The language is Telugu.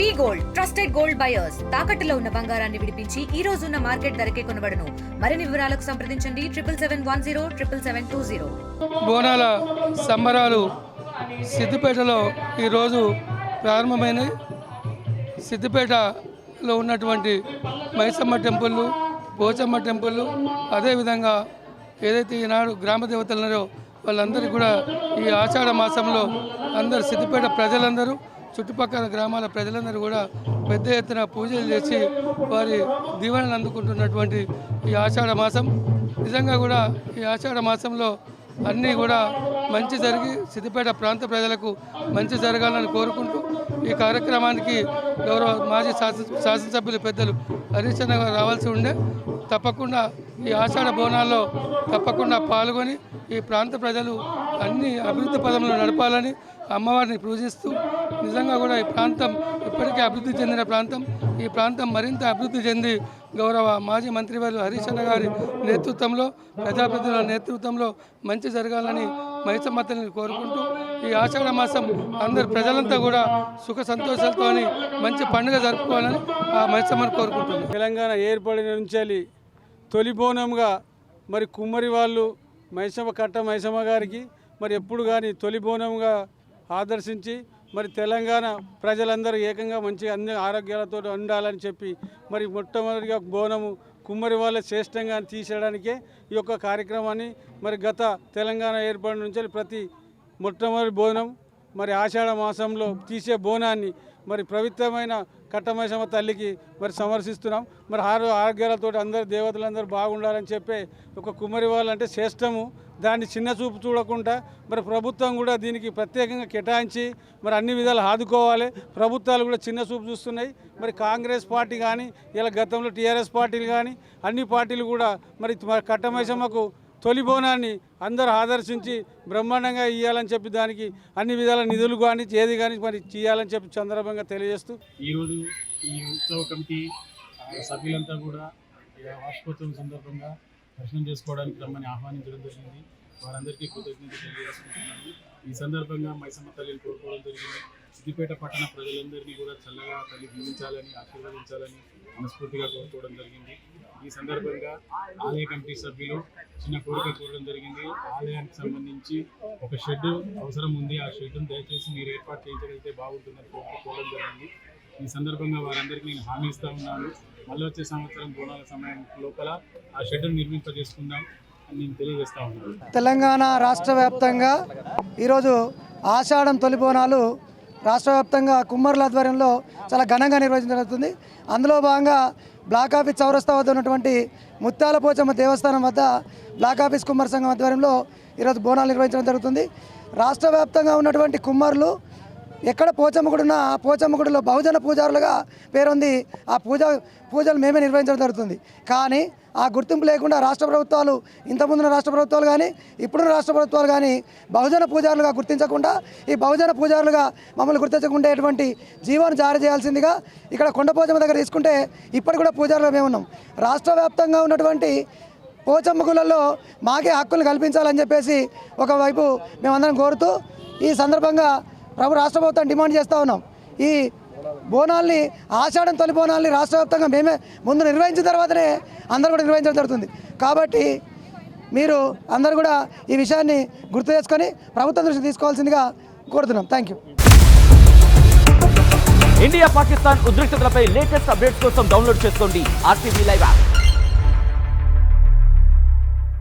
V gold trusted gold buyers తాకట్టులో ఉన్న బంగారాన్ని విడిపించి ఈ రోజు ఉన్న మార్కెట్ ధరకే కొనబడను. మరిన్ని వివరాలకు సంప్రదించండి. Triple seven one zero triple seven two zero. బోనాల సంబరాలు సిద్దిపేటలో ఈరోజు ప్రారంభమైనవి సిద్దిపేటలో ఉన్నటువంటి మైసమ్మ టెంపుల్ పోచమ్మ టెంపుల్ అదేవిధంగా ఏదైతే ఈనాడు గ్రామ దేవతలు ఉన్నారో వాళ్ళందరికీ కూడా ఈ ఆషాఢ మాసంలో అందరు సిద్దిపేట ప్రజలందరూ చుట్టుపక్కల గ్రామాల ప్రజలందరూ కూడా పెద్ద ఎత్తున పూజలు చేసి వారి దీవెనలు అందుకుంటున్నటువంటి ఈ ఆషాఢ మాసం. నిజంగా కూడా ఈ ఆషాఢ మాసంలో అన్నీ కూడా మంచి జరిగి సిద్దిపేట ప్రాంత ప్రజలకు మంచి జరగాలని కోరుకుంటూ ఈ కార్యక్రమానికి గౌరవ మాజీ శాసన శాసనసభ్యులు పెద్దలు హరీష్ రావాల్సి ఉండే. తప్పకుండా ఈ ఆషాఢ బోనాల్లో తప్పకుండా పాల్గొని ఈ ప్రాంత ప్రజలు అన్ని అభివృద్ధి పదంలో నడపాలని అమ్మవారిని పూజిస్తూ నిజంగా కూడా ఈ ప్రాంతం ఇప్పటికే అభివృద్ధి చెందిన ప్రాంతం. ఈ ప్రాంతం మరింత అభివృద్ధి చెంది గౌరవ మాజీ మంత్రివర్యులు హరీష్ అన్న గారి నేతృత్వంలో ప్రజాప్రతినిధుల నేతృత్వంలో మంచి జరగాలని మైసమ్మతల్ని కోరుకుంటూ ఈ ఆషాఢ మాసం అందరు ప్రజలంతా కూడా సుఖ సంతోషాలతో మంచి పండుగ జరుపుకోవాలని ఆ మైసమ్మని కోరుకుంటున్నాను తెలంగాణ ఏర్పడిన నుంచి తొలి బోనంగా మరి కుమ్మరి వాళ్ళు మైసమ్మ కట్ట మైసమ్మ గారికి మరి ఎప్పుడు కానీ తొలి బోనంగా ఆదర్శించి మరి తెలంగాణ ప్రజలందరూ ఏకంగా మంచిగా అన్ని ఆరోగ్యాలతో ఉండాలని చెప్పి మరి మొట్టమొదటిగా బోనము కుమ్మరి వాళ్ళ శ్రేష్టంగా తీసేయడానికే ఈ యొక్క కార్యక్రమాన్ని మరి గత తెలంగాణ ఏర్పడిన నుంచి ప్రతి మొట్టమొదటి బోనం మరి ఆషాఢ మాసంలో తీసే బోనాన్ని మరి పవిత్రమైన కట్టమైసమ్మ తల్లికి మరి సమర్శిస్తున్నాం మరి ఆరో ఆరోగ్యాలతో అందరు దేవతలందరూ బాగుండాలని చెప్పే ఒక కుమ్మరి వాళ్ళంటే శ్రేష్టము. దాన్ని చిన్న చూపు చూడకుండా మరి ప్రభుత్వం కూడా దీనికి ప్రత్యేకంగా కేటాయించి మరి అన్ని విధాలు ఆదుకోవాలి. ప్రభుత్వాలు కూడా చిన్న చూపు చూస్తున్నాయి. మరి కాంగ్రెస్ పార్టీ కానీ ఇలా గతంలో టీఆర్ఎస్ పార్టీలు కానీ అన్ని పార్టీలు కూడా మరి మరి కట్టమైసమ్మకు తొలి బోనాన్ని అందరూ ఆదర్శించి బ్రహ్మాండంగా ఇవ్వాలని చెప్పి దానికి అన్ని విధాల నిధులు కానీ ఏది కానీ మరి చేయాలని చెప్పి సందర్భంగా తెలియజేస్తూ. ఈరోజు ఈ ఉత్సవ కమిటీ సభ్యులంతా కూడా వార్షికోత్సవం సందర్భంగా దర్శనం చేసుకోవడానికి రమ్మని ఆహ్వానించడం జరిగింది. వారందరికీ కృతజ్ఞతలు తెలియజేసుకుంటున్నాను. ఈ సందర్భంగా మైసమ్మ తల్లిని కోరుకోవడం జరిగింది. సిద్దిపేట పట్టణ ప్రజలందరినీ కూడా చల్లగా తల్లి జీవించాలని ఆశీర్వదించాలని మనస్ఫూర్తిగా కోరుకోవడం జరిగింది. ఈ సందర్భంగా ఆలయ కమిటీ సభ్యులు చిన్న కోరిక కోరడం జరిగింది. ఆలయానికి సంబంధించి ఒక షెడ్ అవసరం ఉంది. ఆ షెడ్ను దయచేసి మీరు ఏర్పాటు చేయించగలిగితే బాగుంటుందని కోరుకోవడం జరిగింది. ఈ సందర్భంగా వారందరికీ నేను హామీ ఇస్తా ఉన్నాను. మళ్ళీ వచ్చే సంవత్సరం బోనాల సమయం లోపల ఆ షెడ్ను నిర్మింపజేసుకుందాం అని నేను తెలియజేస్తా ఉన్నాను. తెలంగాణ రాష్ట్ర వ్యాప్తంగా ఈరోజు ఆషాఢం తొలి బోనాలు రాష్ట్ర వ్యాప్తంగా కుమ్మర్ల ఆధ్వర్యంలో చాలా ఘనంగా నిర్వహించడం జరుగుతుంది. అందులో భాగంగా బ్లాక్ ఆఫీస్ చౌరస్తా వద్ద ఉన్నటువంటి ముత్యాలపోచమ్మ దేవస్థానం వద్ద బ్లాక్ ఆఫీస్ కుమ్మర సంఘం ఆధ్వర్యంలో ఈరోజు బోనాలు నిర్వహించడం జరుగుతుంది. రాష్ట్ర వ్యాప్తంగా ఉన్నటువంటి కుమ్మర్లు ఎక్కడ పోచమ్మ ఉన్నా ఆ పోచమ్మ గుడిలో బహుజన పూజారులుగా పేరుంది ఆ పూజ పూజలు మేమే నిర్వహించడం జరుగుతుంది. కానీ ఆ గుర్తింపు లేకుండా రాష్ట్ర ప్రభుత్వాలు ఇంతకుముందున్న రాష్ట్ర ప్రభుత్వాలు కానీ ఇప్పుడున్న రాష్ట్ర ప్రభుత్వాలు కానీ బహుజన పూజారులుగా గుర్తించకుండా ఈ బహుజన పూజారులుగా మమ్మల్ని గుర్తించకుండేటువంటి జీవాన్ని జారీ చేయాల్సిందిగా ఇక్కడ కొండపోచమ్మ దగ్గర తీసుకుంటే ఇప్పటికి కూడా పూజారులు మేము ఉన్నాం. రాష్ట్ర వ్యాప్తంగా ఉన్నటువంటి పోచమ్మ గుళ్ళల్లో మాకే హక్కులు కల్పించాలని చెప్పేసి ఒకవైపు మేమందరం కోరుతూ ఈ సందర్భంగా ప్రభు రాష్ట్ర ప్రభుత్వం డిమాండ్ చేస్తూ ఉన్నాం. ఈ బోనాల్ని ఆషాఢం తొలి బోనాల్ని రాష్ట్ర వ్యాప్తంగా మేమే ముందు నిర్వహించిన తర్వాతనే అందరూ కూడా నిర్వహించడం జరుగుతుంది. కాబట్టి మీరు అందరూ కూడా ఈ విషయాన్ని గుర్తు చేసుకొని ప్రభుత్వం దృష్టి తీసుకోవాల్సిందిగా కోరుతున్నాం. థ్యాంక్ యూ ఇండియా పాకిస్తాన్ ఉద్రిక్తతలపై లేటెస్ట్ అప్డేట్స్ కోసం డౌన్లోడ్ చేసుకోండి ఆర్టీవీ లైవ్ యాప్.